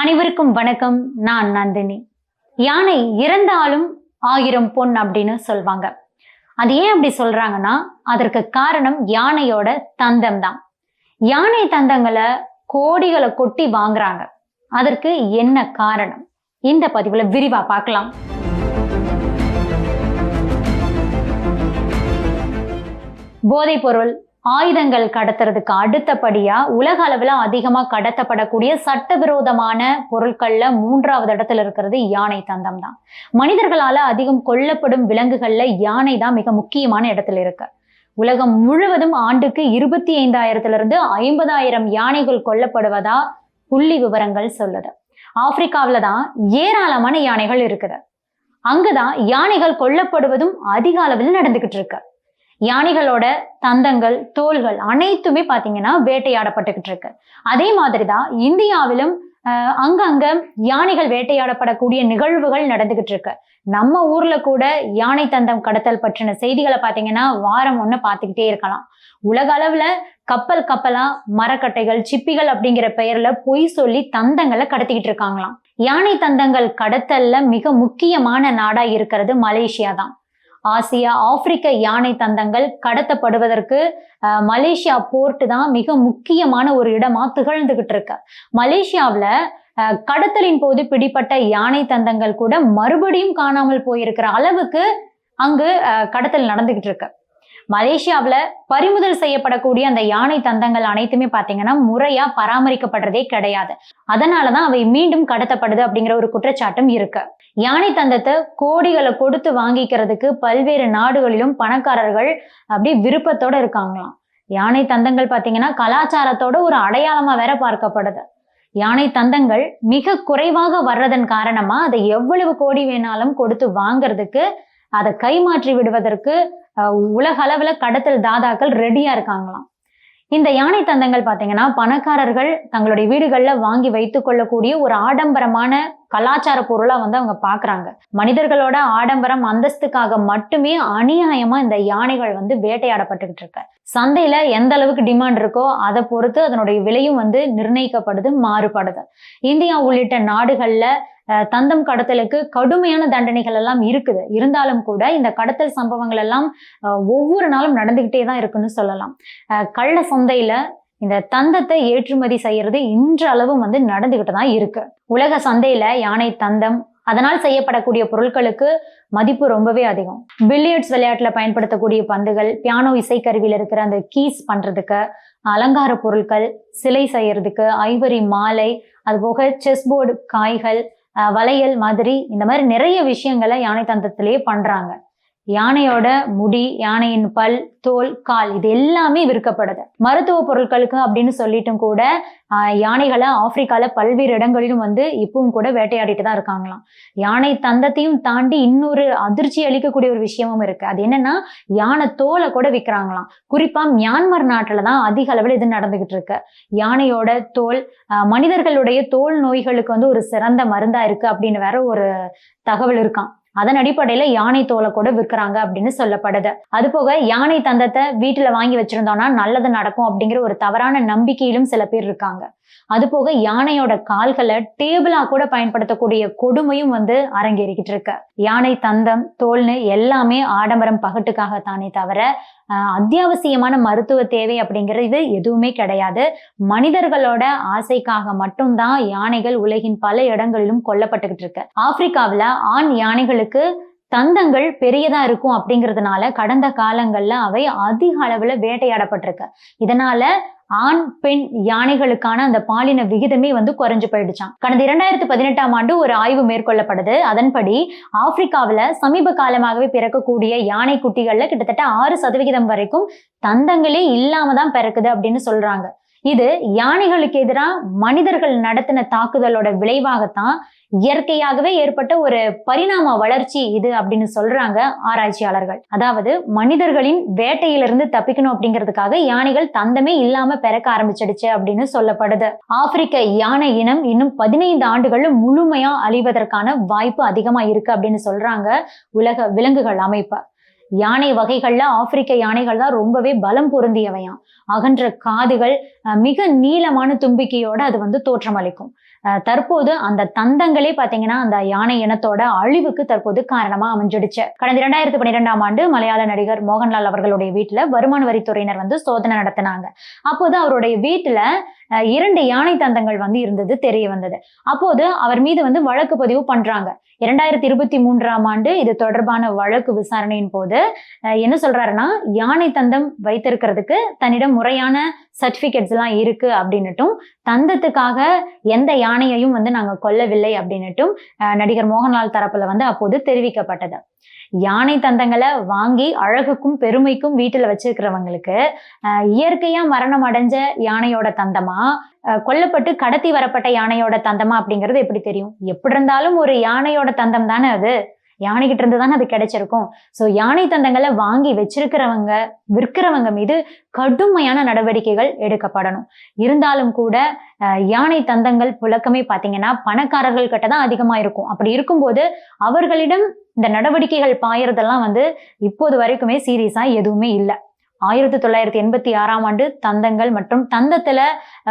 அனைவருக்கும் வணக்கம். நான் நந்தினி. யானை இறந்தாலும் ஆயிரம் பொன் அப்படின்னு சொல்வாங்க. அது ஏன் அப்படி சொல்றாங்கன்னா அதற்கு காரணம் யானையோட தந்தம் தான் யானை தந்தங்களை கோடிகளை கொட்டி வாங்குறாங்க. அதற்கு என்ன காரணம்? இந்த பதிவுல விரிவா பார்க்கலாம். போதைப் பொருள் ஆயுதங்கள் கடத்துறதுக்கு அடுத்தபடியா உலக அளவுல அதிகமா கடத்தப்படக்கூடிய சட்டவிரோதமான பொருட்கள்ல மூன்றாவது இடத்துல இருக்கிறது யானை தந்தம் தான். மனிதர்களால அதிகம் கொல்லப்படும் விலங்குகள்ல யானை தான் மிக முக்கியமான இடத்துல இருக்கு. உலகம் முழுவதும் ஆண்டுக்கு இருபத்தி ஐந்தாயிரத்துல இருந்து ஐம்பதாயிரம் யானைகள் கொல்லப்படுவதா புள்ளி விவரங்கள் சொல்லுது. ஆப்பிரிக்காவில் தான் ஏராளமான யானைகள் இருக்குது. அங்கதான் யானைகள் கொல்லப்படுவதும் அதிக அளவில் நடந்துகிட்டு இருக்கு. யானைகளோட தந்தங்கள் தோள்கள் அனைத்துமே பாத்தீங்கன்னா வேட்டையாடப்பட்டுக்கிட்டு இருக்கு. அதே மாதிரிதான் இந்தியாவிலும் அஹ், அங்கங்க யானைகள் வேட்டையாடப்படக்கூடிய நிகழ்வுகள் நடந்துகிட்டு இருக்கு. நம்ம ஊர்ல கூட யானை தந்தம் கடத்தல் பற்றின செய்திகளை பாத்தீங்கன்னா வாரம் ஒண்ணு பார்த்துக்கிட்டே இருக்கலாம். உலக அளவுல கப்பல் கப்பலா மரக்கட்டைகள் சிப்பிகள் அப்படிங்கிற பெயர்ல பொய் சொல்லி தந்தங்களை கடத்திக்கிட்டு இருக்காங்களாம். யானை தந்தங்கள் கடத்தல்ல மிக முக்கியமான நாடா இருக்கிறது மலேசியா தான் ஆசியா ஆப்பிரிக்க யானை தந்தங்கள் கடத்தப்படுவதற்கு மலேசியா போர்ட் தான் மிக முக்கியமான ஒரு இடமா திகழ்ந்துகிட்டு இருக்கு. மலேசியாவில் கடத்தலின் போது பிடிப்பட்ட யானை தந்தங்கள் கூட மறுபடியும் காணாமல் போயிருக்கிற அளவுக்கு அங்கு கடத்தல் நடந்துகிட்டு இருக்கு. மலேசியாவுல பறிமுதல் செய்யப்படக்கூடிய அந்த யானை தந்தங்கள் அனைத்துமே பாத்தீங்கன்னா முறையா பராமரிக்கப்படுறதே கிடையாது. அதனாலதான் அவை மீண்டும் கடத்தப்படுது அப்படிங்கிற ஒரு குற்றச்சாட்டும் இருக்கு. யானை தந்தத்தை கோடிகளை கொடுத்து வாங்கிக்கிறதுக்கு பல்வேறு நாடுகளிலும் பணக்காரர்கள் அப்படி விருப்பத்தோட இருக்காங்களாம். யானை தந்தங்கள் பாத்தீங்கன்னா கலாச்சாரத்தோட ஒரு அடையாளமா வேற பார்க்கப்படுது. யானை தந்தங்கள் மிக குறைவாக வர்றதன் காரணமா அதை எவ்வளவு கோடி வேணாலும் கொடுத்து வாங்கறதுக்கு அதை கைமாற்றி விடுவதற்கு உலக அளவுல கடத்தல் தாதாக்கள் ரெடியா இருக்காங்களாம். இந்த யானை தந்தங்கள் பார்த்தீங்கன்னா பணக்காரர்கள் தங்களுடைய வீடுகள்ல வாங்கி வைத்துக் கொள்ளக்கூடிய ஒரு ஆடம்பரமான கலாச்சார பொருளா வந்து அவங்க பாக்குறாங்க. மனிதர்களோட ஆடம்பரம் அந்தஸ்துக்காக மட்டுமே அநியாயமா இந்த யானைகள் வந்து வேட்டையாடப்பட்டுக்கிட்டு இருக்கு. சந்தையில எந்த அளவுக்கு டிமாண்ட் இருக்கோ அதை பொறுத்து அதனுடைய விலையும் வந்து நிர்ணயிக்கப்படுது மாறுபடுது. இந்தியா உள்ளிட்ட நாடுகள்ல தந்தம் கடத்தலுக்கு கடுமையான தண்டனைகள் எல்லாம் இருக்குது. இருந்தாலும் கூட இந்த கடத்தல் சம்பவங்கள் எல்லாம் ஒவ்வொரு நாளும் நடந்துகிட்டே தான் இருக்குன்னு சொல்லலாம். கள்ள சந்தையில இந்த தந்தத்தை ஏற்றுமதி செய்யறது இன்றளவும் வந்து நடந்துகிட்டு தான் இருக்கு. உலக சந்தையில யானை தந்தம் அதனால் செய்யப்படக்கூடிய பொருட்களுக்கு மதிப்பு ரொம்பவே அதிகம். பில்லியர்ட்ஸ் விளையாட்டுல பயன்படுத்தக்கூடிய பந்துகள் பியானோ இசைக்கருவியில் இருக்கிற அந்த கீஸ் பண்றதுக்கு அலங்கார பொருட்கள் சிலை செய்யறதுக்கு ஐவரி மாலை அது போக செஸ் போர்டு காய்கள் வளையல் மாதிரி இந்த மாதிரி நிறைய விஷயங்களை யானை தந்தத்திலேயே பண்றாங்க. யானையோட முடி யானையின் பல் தோல் கால் இது எல்லாமே விற்கப்படுது. மருத்துவ பொருட்களுக்கு அப்படின்னு சொல்லிட்டும் கூட யானைகளை ஆப்பிரிக்கால பல்வேறு இடங்களிலும் வந்து இப்பவும் கூட வேட்டையாடிட்டு தான் இருக்காங்களாம். யானை தந்தத்தையும் தாண்டி இன்னொரு அதிர்ச்சி அளிக்கக்கூடிய ஒரு விஷயமும் இருக்கு. அது என்னன்னா யானை தோலை கூட விற்கிறாங்களாம். குறிப்பா மியான்மர் நாட்டுல தான் அதிக அளவில் இது நடந்துகிட்டு இருக்கு. யானையோட தோல் மனிதர்களுடைய தோல் நோய்களுக்கு வந்து ஒரு சிறந்த மருந்தா இருக்கு அப்படின்னு வேற ஒரு தகவல் இருக்கான் அதன் அடிப்படையில யானை தோலை கூட விற்கிறாங்க அப்படின்னு சொல்லப்படுது. அது போக யானை தந்தத்தை வீட்டுல வாங்கி வச்சிருந்தோம்னா நல்லது நடக்கும் அப்படிங்கிற ஒரு தவறான நம்பிக்கையிலும் சில பேர் இருக்காங்க. அது போக யானையோட கால்களை டேபிளா கூட பயன்படுத்தக்கூடிய கொடுமையும் வந்து அரங்கேறிக்கிட்டு இருக்கு. யானை தந்தம் தோல்னு எல்லாமே ஆடம்பரம் பகட்டுக்காக தானே தவிர அத்தியாவசியமான மருத்துவ தேவை அப்படிங்கிறது எதுவுமே கிடையாது. மனிதர்களோட ஆசைக்காக மட்டும்தான் யானைகள் உலகின் பல இடங்களிலும் கொல்லப்பட்டுக்கிட்டு இருக்கு. ஆப்பிரிக்காவுல ஆண் யானைகளுக்கு தந்தங்கள் பெரியதா இருக்கும் அப்படிங்கிறதுனால கடந்த காலங்கள்ல அவை அதிக அளவுல வேட்டையாடப்பட்டிருக்கு. இதனால ஆண் பெண் யானைகளுக்கான அந்த பாலின விகிதமே வந்து குறைஞ்சு போயிடுச்சான் கடந்த இரண்டாயிரத்தி பதினெட்டாம் ஆண்டு ஒரு ஆய்வு மேற்கொள்ளப்படுது அதன்படி ஆப்பிரிக்காவுல சமீப காலமாகவே பிறக்கக்கூடிய யானை குட்டிகள்ல கிட்டத்தட்ட ஆறு சதவிகிதம் வரைக்கும் தந்தங்களே இல்லாம தான் பிறக்குது அப்படின்னு சொல்றாங்க. இது யானைகளுக்கு எதிராக மனிதர்கள் நடத்தின தாக்குதலோட விளைவாகத்தான் இயற்கையாகவே ஏற்பட்ட ஒரு பரிணாம வளர்ச்சி இது அப்படின்னு சொல்றாங்க ஆராய்ச்சியாளர்கள். அதாவது மனிதர்களின் வேட்டையிலிருந்து தப்பிக்கணும் அப்படிங்கிறதுக்காக யானைகள் தந்தமே இல்லாம பிறக்க ஆரம்பிச்சிடுச்சு அப்படின்னு சொல்லப்படுது. ஆப்பிரிக்க யானை இனம் இன்னும் பதினைந்து ஆண்டுகள்ல முழுமையா அழிவதற்கான வாய்ப்பு அதிகமா இருக்கு அப்படின்னு சொல்றாங்க உலக விலங்குகள் அமைப்பு. யானை வகைகள்ல ஆப்பிரிக்க யானைகள் தான் ரொம்பவே பலம் பொருந்தியவையாம். அகன்ற காதுகள் மிக நீளமான தும்பிக்கையோட அது வந்து தோற்றமளிக்கும். தற்போது அந்த தந்தங்களே பாத்தீங்கன்னா அந்த யானை இனத்தோட அழிவுக்கு தற்போது காரணமா அமைஞ்சிடுச்சு. கடந்த இரண்டாயிரத்தி பன்னிரெண்டாம் ஆண்டு மலையாள நடிகர் மோகன்லால் அவர்களுடைய வீட்டுல வருமான வரித்துறையினர் வந்து சோதனை நடத்தினாங்க. அப்போது அவருடைய வீட்டுல இரண்டு யானை தந்தங்கள் வந்து இருந்தது தெரிய வந்தது. அப்போது அவர் மீது வந்து வழக்கு பதிவு பண்றாங்க. இரண்டாயிரத்தி இருபத்தி மூன்றாம் ஆண்டு இது தொடர்பான வழக்கு விசாரணையின் போது என்ன சொல்றாருன்னா யானை தந்தம் வைத்திருக்கிறதுக்கு தன்னிடம் முறையான சர்டிபிகேட்ஸ் எல்லாம் இருக்கு அப்படின்னுட்டும் தந்தத்துக்காக எந்த யானையையும் வந்து நாங்க கொல்லவில்லை அப்படின்னுட்டும் நடிகர் மோகன்லால் தரப்புல வந்து அப்போது தெரிவிக்கப்பட்டது. யானை தந்தங்களை வாங்கி அழகுக்கும் பெருமைக்கும் வீட்டுல வச்சிருக்கிறவங்களுக்கு இயற்கையா மரணம் அடைஞ்ச யானையோட தந்தமா கொல்லப்பட்டு கடத்தி வரப்பட்ட யானையோட தந்தமா அப்படிங்கிறது எப்படி தெரியும்? எப்படி இருந்தாலும் ஒரு யானையோட தந்தம் தானே அது? யானைகிட்ட இருந்து தானே அது கிடைச்சிருக்கும். ஸோ யானை தந்தங்களை வாங்கி வச்சிருக்கிறவங்க விற்கிறவங்க மீது கடுமையான நடவடிக்கைகள் எடுக்கப்படணும். இருந்தாலும் கூட யானை தந்தங்கள் புழக்கமே பார்த்தீங்கன்னா பணக்காரர்கள் கிட்ட தான் அதிகமாக இருக்கும். அப்படி இருக்கும்போது அவர்களிடம் இந்த நடவடிக்கைகள் பாயறதெல்லாம் வந்து இப்போது வரைக்குமே சீரியஸாக எதுவுமே இல்லை. ஆயிரத்தி தொள்ளாயிரத்தி எண்பத்தி ஆறாம் ஆண்டு தந்தங்கள் மற்றும் தந்தத்துல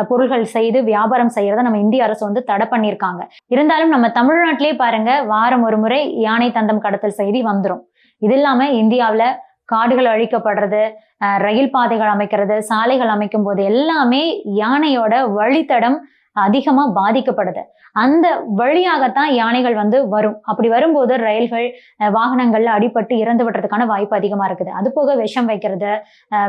பொருள்கள் செய்து வியாபாரம் செய்யறத நம்ம இந்திய அரசு வந்து தடை பண்ணியிருக்காங்க. இருந்தாலும் நம்ம தமிழ்நாட்டிலே பாருங்க வாரம் ஒரு முறை யானை தந்தம் கடத்தல் செய்தி வந்துடும் இது இல்லாம இந்தியாவுல காடுகள் அழிக்கப்படுறது அஹ், ரயில் பாதைகள் அமைக்கிறது சாலைகள் அமைக்கும் போது எல்லாமே யானையோட வழித்தடம் அதிகமாக பாதிக்கப்படுது. அந்த வழியாகத்தான் யானைகள் வந்து வரும். அப்படி வரும்போது ரயில்கள் வாகனங்கள்ல அடிபட்டு இறந்து விடுறதுக்கான வாய்ப்பு அதிகமாக இருக்குது. அது போக விஷம் வைக்கிறது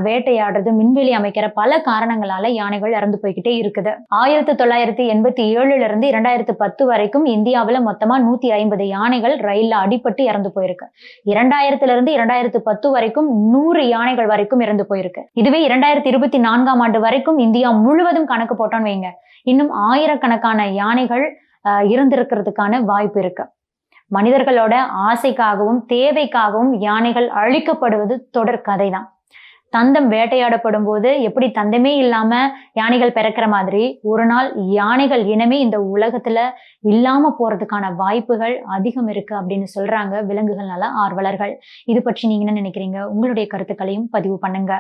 வேட்டையாடுறது மின்வெளி அமைக்கிற பல காரணங்களால யானைகள் இறந்து போய்கிட்டே இருக்குது. ஆயிரத்தி தொள்ளாயிரத்தி எண்பத்தி ஏழுல இருந்து இரண்டாயிரத்து பத்து வரைக்கும் இந்தியாவில் மொத்தமா நூத்தி ஐம்பது யானைகள் ரயில்ல அடிபட்டு இறந்து போயிருக்கு. இரண்டாயிரத்துல இருந்து இரண்டாயிரத்து பத்து வரைக்கும் நூறு யானைகள் வரைக்கும் இறந்து போயிருக்கு. இதுவே இரண்டாயிரத்தி இருபத்தி நான்காம் ஆண்டு வரைக்கும் இந்தியா முழுவதும் கணக்கு போட்டோம்னு வைங்க. இன்னும் ஆயிரக்கணக்கான யானைகள் இருந்திருக்கிறதுக்கான வாய்ப்பு இருக்கு. மனிதர்களோட ஆசைக்காகவும் தேவைக்காகவும் யானைகள் அழிக்கப்படுவது தொடர் கதைதான். தந்தம் வேட்டையாடப்படும் போது எப்படி தந்தமே இல்லாம யானைகள் பிறக்கிற மாதிரி ஒரு நாள் யானைகள் இனமே இந்த உலகத்துல இல்லாம போறதுக்கான வாய்ப்புகள் அதிகம் இருக்கு அப்படின்னு சொல்றாங்க விலங்குகள்னால ஆர்வலர்கள். இது பற்றி நீங்க என்ன நினைக்கிறீங்க? உங்களுடைய கருத்துக்களையும் பதிவு பண்ணுங்க.